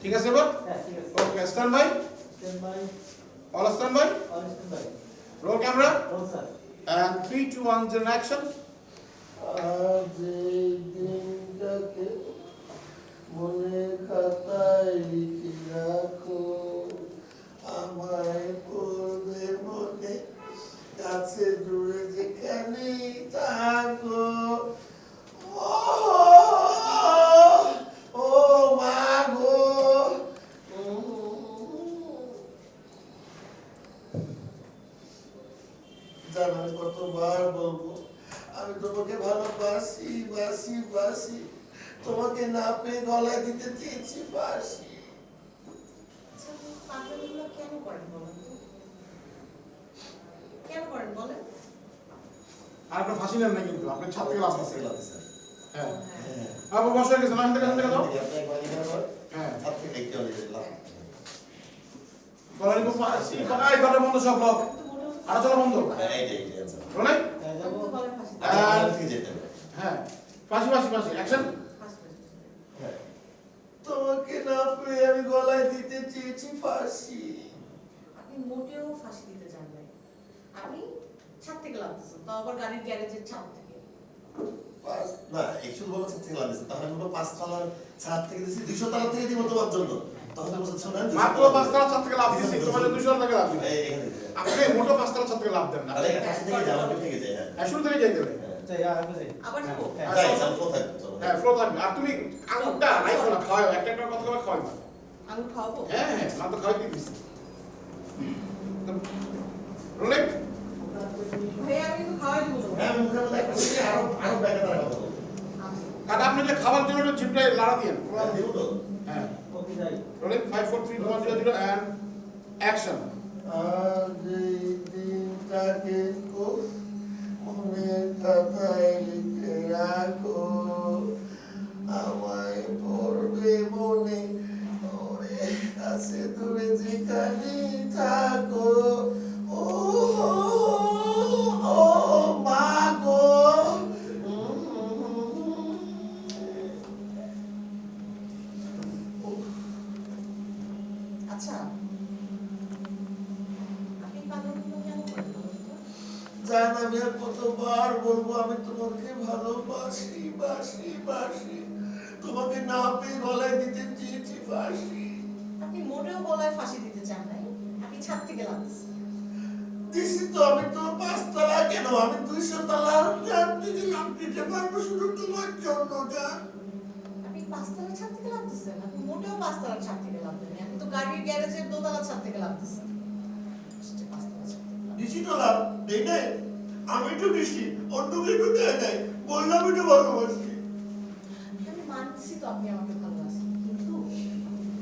ঠিক আছে okay stand by all stand by roll camera and 3 2 1 0 action. আজ দিনটাকে মনে খাতায় জানো আমি কতবার বলব? আমি তোমাকে ভালোবাসি বাসি বাসি। তোমাকে না পেয়ে গলায় দিতে চেয়েছি বাসি। আচ্ছা, আপনি কেন করেন বলেন? কেন করেন বলেন? আর আপনার ফাঁসি নেন না কিন্তু আপনি ছাদ থেকে লাভ ছাদ আছে থেকে হ্যাঁ। হ্যাঁ। আপু বসে হয়ে গেছে না এখান থেকে থেকে দাও হ্যাঁ। থেকে দেখতে হবে ফাঁসি? এই ঘরে বন্ধ সব লোক। বন্ধ হ্যাঁ, হ্যাঁ। হ্যাঁ ফাঁসি ফাঁসি ফাঁসি অ্যাকশন ফাঁসি দিই। হ্যাঁ। তোমাকে না পেয়ে আমি গলায় দিতে চেয়েছি ফাঁসি। আপনি মোটেও ফাঁসি দিতে চান নাই। আমি ছাদ থেকে লাফতেছেন তাও আবার গাড়ির গ্যারেজের ছাদ থেকে। না, actual বলা ছাদ থেকে লাফ দিছে। তাহলে বলব ছাদ থেকে দিছি, দুইশো তলা থেকে দিব তোমার জন্য। তখন তো শোনেন, মাত্র তলা থেকে- ছাদ থেকে লাভ দিয়েছি তোমার দুশো টাকা লাভ। আপনি মোটো পাঁচতলা ছাদ থেকে লাভ দেন না। তাহলে এখানে থেকে যাও, থেকে যাই, হ্যাঁ। হ্যাঁ, শুরু থেকে যাইতে হবে আবার যাব হ্যাঁ। flow থাকবে, চলো। হ্যাঁ ফ্লো থাকবে আর তুমি আঙুরটা রাইখো না খাওয়াও। একটা একটা কথা করে খাওয়াই না। আঙুর খাওয়াবো? হ্যাঁ হ্যাঁ না তো খাওয়াই দিচ্ছি রোলে ভাইয়া আমি কিন্তু খাওয়াই দিব হ্যাঁ, মুখের মধ্যে একটা দিলে আরো- আরও ব্যাগে তারা কথা বলব। কাটা আপনি যে খাবার জন্য একটু জিপটা লাড়া দিয়ে। হ্যাঁ, হ্যাঁ rolling five four three one zero zero and action আজ দিনটাকে খুব মনে খাতায় আচ্ছা? জান আমি আর কতবার বলব আমি তোমাকে ভালোবাসি বাসি বাসি। তোমাকে না পেয়ে গলায় দিতে চেয়েছি ফাঁসি আপনি মোটেও গলায় ফাঁসি দিতে চান নাই। আপনি ছাদ থেকে দিছি তো আমি তো পাঁচতলা কেন? আমি দুইশো তলা জান থেকে লাভ দিতে পারব শুধু তোমার জন্য জান। আপনি পাঁচতলার ছাদ থেকে লাফতেছেন আপনি মোটেও পাঁচতলার ছাদ থেকে লাফতেন না। আপনি তো গাড়ির গ্যারেজের দোতলার ছাদ থেকে ছাদ দিছি তো লাভ দেই নাই? আমি তো দিছি অন্য কেউ দেয় নাই। বললাম তো ভালোবাসি আমি মানছি তো আপনি আমাকে ভালোবাসেন কিন্তু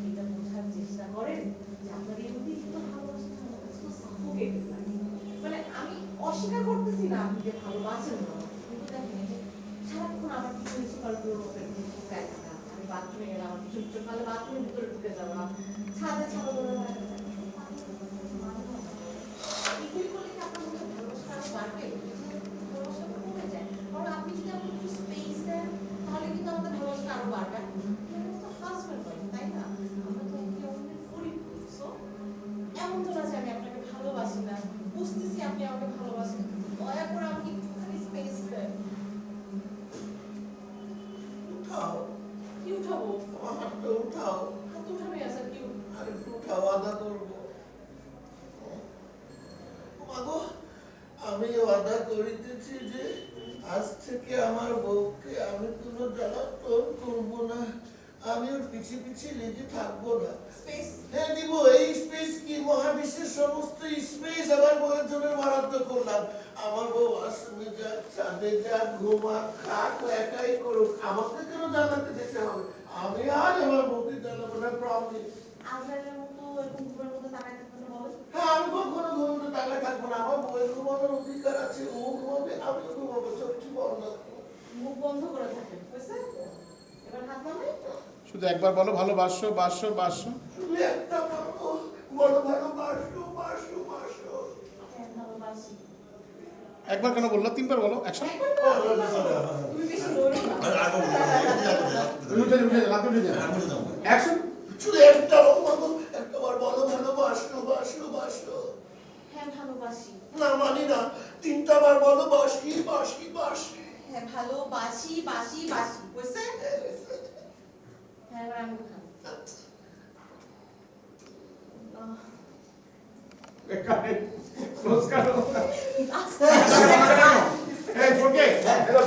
এটা বোঝার চেষ্টা করেন যে আপনার এই মধ্যে কিন্তু ভালোবাসা না, আমার কাছে তো suffocated লাগে। মানে আমি অস্বীকার করতেছি না আপনি যে ভালোবাসেন না। কিন্তু দেখেন সারাক্ষণ আমার কিছু প্রিন্সিপালগুলোর বাথরুমে গেলাম চুপ চুপ মানে বাথরুমের ভিতরে ঢুকে যাওয়া ছাদে ছাদে ধরে এগুলি করলে কি আপনার মধ্যে ভালোবাসা আরও বাড়বে ভালোবাসা তো কমে যায় কারণ আপনি যদি আমাকে একটু স্পেস দেন তাহলে কিন্তু আমাদের ভালোবাসা আরও বাড়বে আমরা তো হাজব্যান্ড ওয়াইফ তাই না আমরা তো একে অন্যের পরিপূরক সো এমন তো না যে আমি আপনাকে ভালোবাসি না বুঝতেছি আপনি আমাকে ভালোবাসেন দয়া করে আমাকে একটুখানি স্পেস দেন উঠাও কি উঠাবো আমার হাতটা উঠাও হাত উঠাবে আসা কি আর একটু উঠাও আদা করব। মাগো আমি ওয়াদা করিতেছি যে আজ থেকে আমার বউকে আমি কোনো জ্বালাতন করব না। আমি ওর পিছে পিছে লেগে থাকব না। হ্যাঁ দিব। এই স্পেস কি? মহাবিশ্বের সমস্ত স্পেস আমার বউয়ের জন্য বরাদ্দ করলাম। আমার বউ আশ্রমে যাক চাঁদে যাক ঘুমাক খাক একাই করুক। আমাকে কেন জানাতে যেতে হবে? আমি আজ আমার বউকে জানাব না মতো এরকম ঘুমের মতো তাকায় থাকবেন না হ্যাঁ আমি কখনো ঘুমতে টাকায় থাকব না। আমার বউয়ের ঘুমানোর অধিকার আছে। ও ঘুমাবে আমিও ঘুমাবো চলছি বন্ধ মুখ বন্ধ করে থাকেন বুঝছেন এবার হাত নামে শুধু একবার বলো বাসো বাসো একটা ভালো বাসো বাসো বাসো। হ্যাঁ একবার কেন বলল? তিনবার বলো শুধু একটা একবার ভালোবাসলো বাসলো বাসলো হ্যাঁ ভালোবাসি। না মানি না তিনটা বার বলো বাসি বাসি বাসি হ্যাঁ ভালোবাসি বাসি বাসি বুঝছে হ্যাঁ আমি খান ক্লোজ করো আস্তে আস্তে